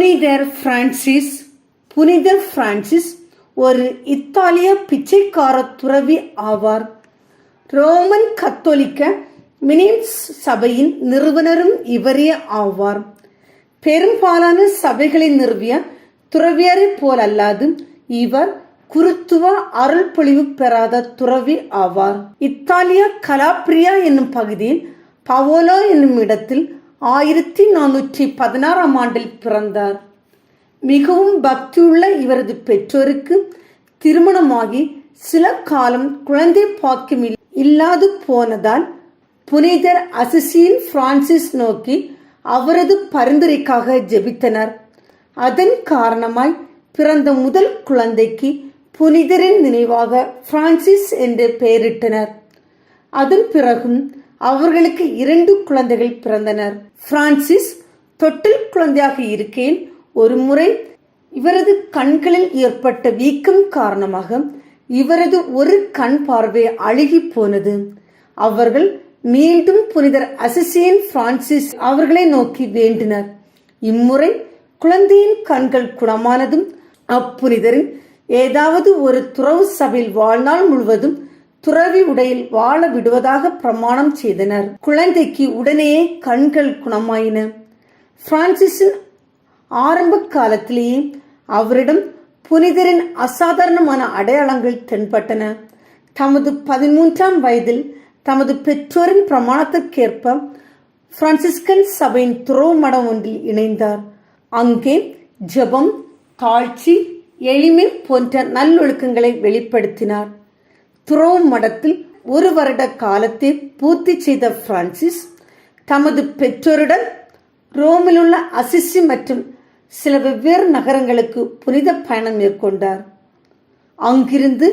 புனிதர் பிரான்சிஸ் புனிதர் பிரான்சிஸ் ஒரு இத்தாலிய பிச்சைக்கார துறவி ஆவார். ரோமன் கத்தோலிக்க மினிம்ஸ் சபையின் நிறுவனரும் இவரே ஆவார். பெரும்பாலான சபைகளை நிறுவிய துறவியரை போலல்லாது இவர் குருத்துவ அருள் பொழிவு பெறாத துறவி ஆவார். இத்தாலிய கலாப்ரியா என்னும் பகுதியில் பவோலோ என்னும் இடத்தில் ஆயிரத்தி நானூற்றி பதினாறாம் ஆண்டில் பிறந்தார். மிகவும் பக்தியுள்ள இவரது பெற்றோருக்கு திருமணமாகி சில காலம் குழந்தை பாக்கியம் இல்லாது போனதால் புனிதர் அசிசியில் பிரான்சிஸ் நோக்கி அவரது பரிந்துரைக்காக ஜெபித்தனர். அதன் காரணமாய் பிறந்த முதல் குழந்தைக்கு புனிதரின் நினைவாக பிரான்சிஸ் என்று பெயரிட்டனர். அதன் பிறகும் அவர்களுக்கு இரண்டு குழந்தைகள் பிறந்தனர். பிரான்சிஸ் தொட்டில் குழந்தையாக இருக்கையில் ஒரு முறை இவரது கண்களில் ஏற்பட்ட வீக்கம் காரணமாக இவரது ஒரு கண் பார்வை அழுகி போனது. அவர்கள் மீண்டும் புனிதர் அசிசியன் பிரான்சிஸ் அவர்களை நோக்கி வேண்டினர். இம்முறை குழந்தையின் கண்கள் குணமானதும் அப்புனிதரின் ஏதாவது ஒரு துறவு சபையில் வாழ்நாள் முழுவதும் துறவி உடையில் வாழ விடுவதாக பிரமாணம் செய்தனர். குழந்தைக்கு உடனேயே கண்கள் குணமாயின. பிரான்சிஸின் ஆரம்ப காலத்திலேயே அவரிடம் புனிதரின் அசாதாரணமான அடையாளங்கள் தென்பட்டன. தமது பதிமூன்றாம் வயதில் தமது பெற்றோரின் பிரமாணத்திற்கேற்ப பிரான்சிஸ்கன் சபையின் துறவு மடம் ஒன்றில் இணைந்தார். அங்கே ஜெபம் தாழ்ச்சி எளிமை போன்ற நல்லொழுக்கங்களை வெளிப்படுத்தினார். துறவு மடத்தில் ஒரு வருட காலத்தை பூர்த்தி செய்த பிரான்சிஸ் தமது பெற்றோருடன் ரோமிலுள்ள அசிசி மற்றும் சில வெவ்வேறு நகரங்களுக்கு புனித பயணம் மேற்கொண்டார். அங்கிருந்து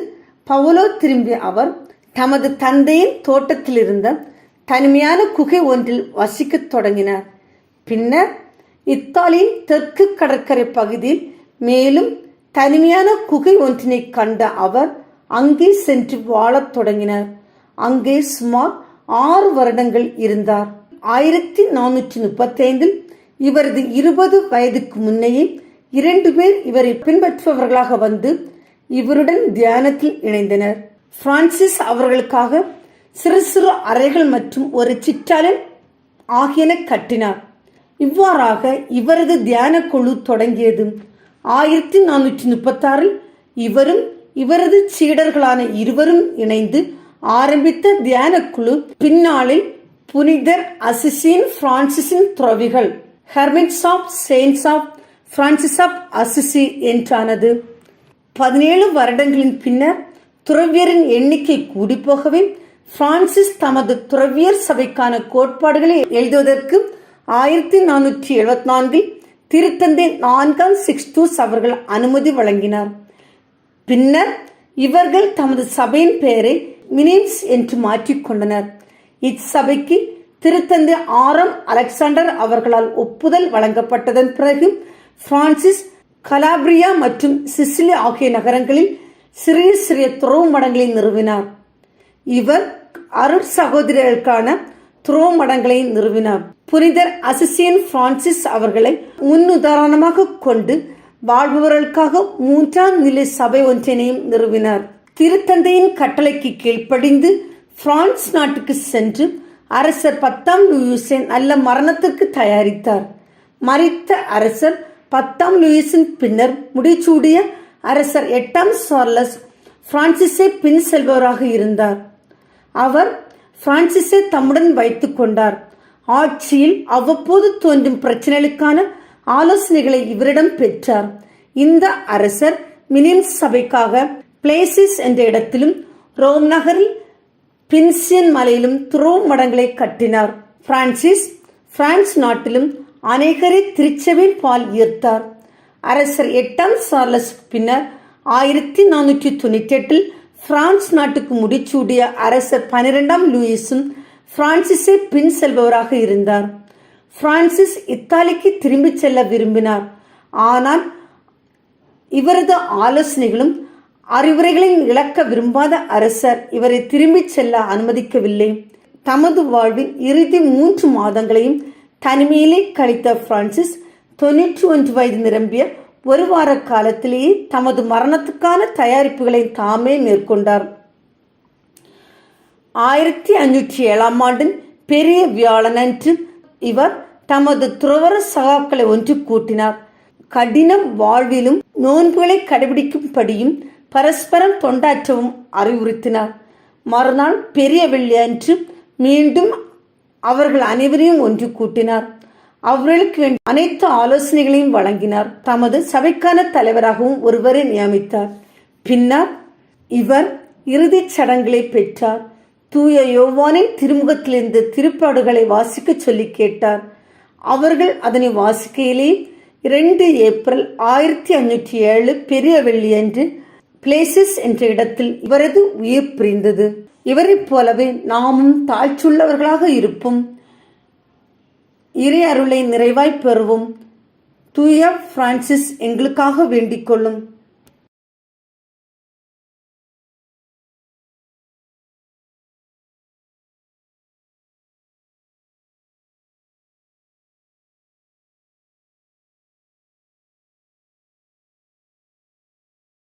பவுலோ திரும்பிய அவர் தமது தந்தையின் தோட்டத்தில் இருந்த தனிமையான குகை ஒன்றில் வசிக்கத் தொடங்கினார். பின்னர் இத்தாலியின் தெற்கு கடற்கரை பகுதியில் மேலும் தனிமையான குகை ஒன்றினை கண்ட அவர் அங்கே சென்று வாழத் தொடங்கினார். அங்கே சுமார் ஆறு வருடங்கள் இருந்தார். ஆயிரத்தி நானூற்றி முப்பத்தி ஐந்தில் இவரது இருபது வயதுக்கு முன்னையே இரண்டு பேர் இவரை பின்பற்றுபவர்களாக வந்து இவருடன் தியானத்தில் இணைந்தனர். பிரான்சிஸ் அவர்களுக்காக சிறு சிறு அறைகள் மற்றும் ஒரு சிற்றாலன் ஆகியன கட்டினார். இவ்வாறாக இவரது தியான குழு தொடங்கியது ஆயிரத்தி நானூற்றி முப்பத்தாறில் இவரும் இவரது சீடர்களான இருவரும் இணைந்து ஆரம்பித்த தியான குழு பின்னாளில் புனிதர் அசிசின் பிரான்சிஸின் துறவிகள் hermits of saints of Francis of Assisi என்றானது. பதினேழு வருடங்களின் பின்னர் துறவியரின் எண்ணிக்கை கூடிப்போகவே பிரான்சிஸ் தமது துறவியர் சபைக்கான கோட்பாடுகளை எழுதுவதற்கு ஆயிரத்தி நானூற்றி எழுபத்தி நான்கில் திருத்தந்தை நான்காம் சிக்ஸ்டூஸ் அவர்கள் அனுமதி வழங்கினார். பின்னர் இவர்கள் தமது சபையின் பெயரை மினிம்ஸ் என்று மாற்றிக்கொண்டனர் இச்சபைக்கு திருத்தந்தை ஆறாம் அலெக்சாண்டர் அவர்களால் ஒப்புதல் வழங்கப்பட்டதன் பிறகு பிரான்சிஸ் கலாபிரியா மற்றும் சிசிலி ஆகிய நகரங்களில் சிறிய சிறிய துறவு மடங்களை நிறுவினார். இவர் அருட் சகோதரர்களுக்கான துறவு மடங்களை நிறுவினார். புனிதர் அசிசியன் பிரான்சிஸ் அவர்களை முன்னுதாரணமாக கொண்டு வாழ்பவர்களுக்காக மூன்றாம் நிலை சபை ஒன்றினையும் நிறுவினார். திருத்தந்தையின் கட்டளைக்கு கீழ்ப்படிந்து பிரான்ஸ் நாட்டுக்கு சென்று அரசர் பத்தாம் லூயிஸின் நல்ல மரணத்திற்கு தயாரித்தார். மறித்த அரசர் பத்தாம் லூயிஸின் பின்னர் முடிச்சூடிய அரசர் எட்டாம் சார்லஸ் பிரான்சிஸை பின் செல்பவராக இருந்தார். அவர் பிரான்சிஸை தம்முடன் வைத்துக் கொண்டார். ஆட்சியில் அவ்வப்போது தோன்றும் பிரச்சனைகளுக்கான ஆலோசனைகளை இவரிடம் பெற்றார். இந்த அரசர் மினிம்ஸ் சபைக்காக பிளேசிஸ் என்ற இடத்திலும் ரோம் நகரில் பின்சியன் மலையிலும் துறவு மடங்களை கட்டினார். பிரான்சிஸ் பிரான்ஸ் நாட்டிலும் அநேகரை திருச்சபையின் பால் ஈர்த்தார். அரசர் எட்டாம் சார்லஸ் பின்னர் ஆயிரத்தி நானூற்றி தொண்ணூற்றி எட்டில் பிரான்ஸ் நாட்டுக்கு முடிச்சூடிய அரசர் பனிரெண்டாம் லூயிஸும் பிரான்சிஸை பின் செல்பவராக இருந்தார். பிரான்சிஸ் இத்தாலிக்கு திரும்பிச் செல்ல விரும்பினார். ஆனால் இவரது ஆலோசனைகளும் அறிவுரைகளையும் இழக்க விரும்பாத அரசர் இவரை திரும்பிச் செல்ல அனுமதிக்கவில்லை. தமது வாழ்வின் இறுதி மூன்று மாதங்களையும் தனிமையிலே கழித்த பிரான்சிஸ் தொன்னூற்றி ஒன்று வயது நிரம்பிய ஒரு வார காலத்திலேயே தமது மரணத்துக்கான தயாரிப்புகளை தாமே மேற்கொண்டார். ஆயிரத்தி அஞ்சூற்றி ஏழாம் ஆண்டின் பெரிய வியாழனன்று இவர் தமது துறவர சகாக்களை ஒன்று கூட்டினார். கடினம் வாழ்விலும் நோன்புகளை கடைபிடிக்கும்படியும் பரஸ்பரம் தொண்டாற்றவும் அறிவுறுத்தினார். மறுநாள் பெரிய வெள்ளி அன்று மீண்டும் அவர்கள் அனைவரையும் ஒன்று கூட்டினார். அவர்களுக்கு அனைத்து ஆலோசனைகளையும் வழங்கினார். தமது சபைக்கான தலைவராகவும் ஒருவரை நியமித்தார். பின்னர் இவர் இறுதிச் சடங்குகளை பெற்றார். தூய யோவானின் திருமுகத்திலிருந்து திருப்பாடுகளை வாசிக்கச் சொல்லி கேட்டார். அவர்கள் அதனை வாசிக்கையிலே இரண்டு ஏப்ரல் ஆயிரத்தி அஞ்சூற்றி ஏழு பெரிய வெள்ளியன்று பிளேசஸ் என்ற இடத்தில் இவரது உயிர் பிரிந்தது. இவரைப் போலவே நாமும் தாழ்ச்சுள்ளவர்களாக இருப்போம். இறை அருளை நிறைவாய் பெறுவோம். தூய பிரான்சிஸ் எங்களுக்காக வேண்டிக் கொள்ளும்.